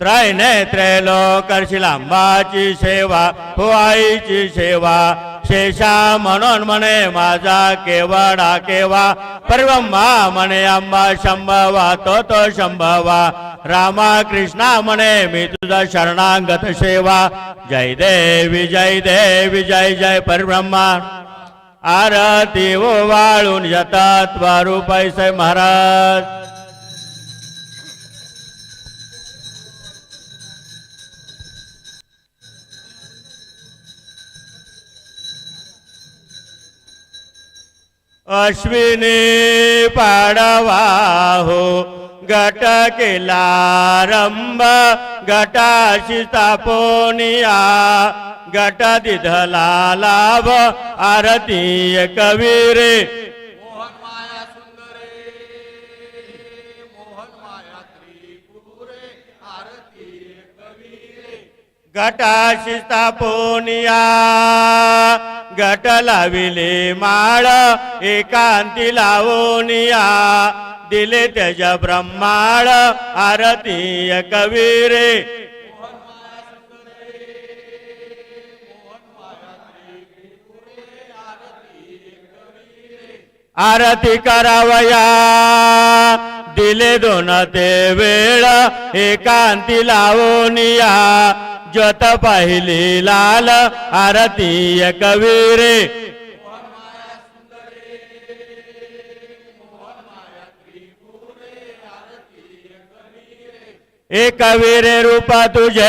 त्रैनेत्रे करशील सेवा हो सेवा शेषा म्हणून म्हणे माझा केवडा केवा परब्रह्मा म्हणे अंबा शंभवा तो तो शंभवा रामा कृष्णा म्हणे मी तुझा शरणांगत सेवा. जय देवी जय देवी जय जय परब्रह्मा आरती वाळून येतात वारू पैसे महाराज. अश्विनी पाडवा हो गट केला रंभ गटाशी तापोनिया गट दिधला लाभ आरती कवीरे. मोहन माया सुंदरे मोहन माया त्रिपुरे आरती कवीरे. गटाशी तापोनिया गट लाविले माळ एकांती लावोनिया दिले तेज ब्रह्माळ आरती कवीरे. आरती करावया. दिले दोन ते वेळ एकांती लावोनिया ज्योत पाहिली लाल आरती कवीरे एक वीरे रूपा तुझे.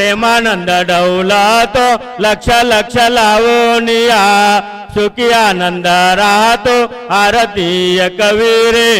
प्रेमानंद डौला तो लक्ष लक्ष लावूनिया सुखी आनंद राहतो आरती कवीरे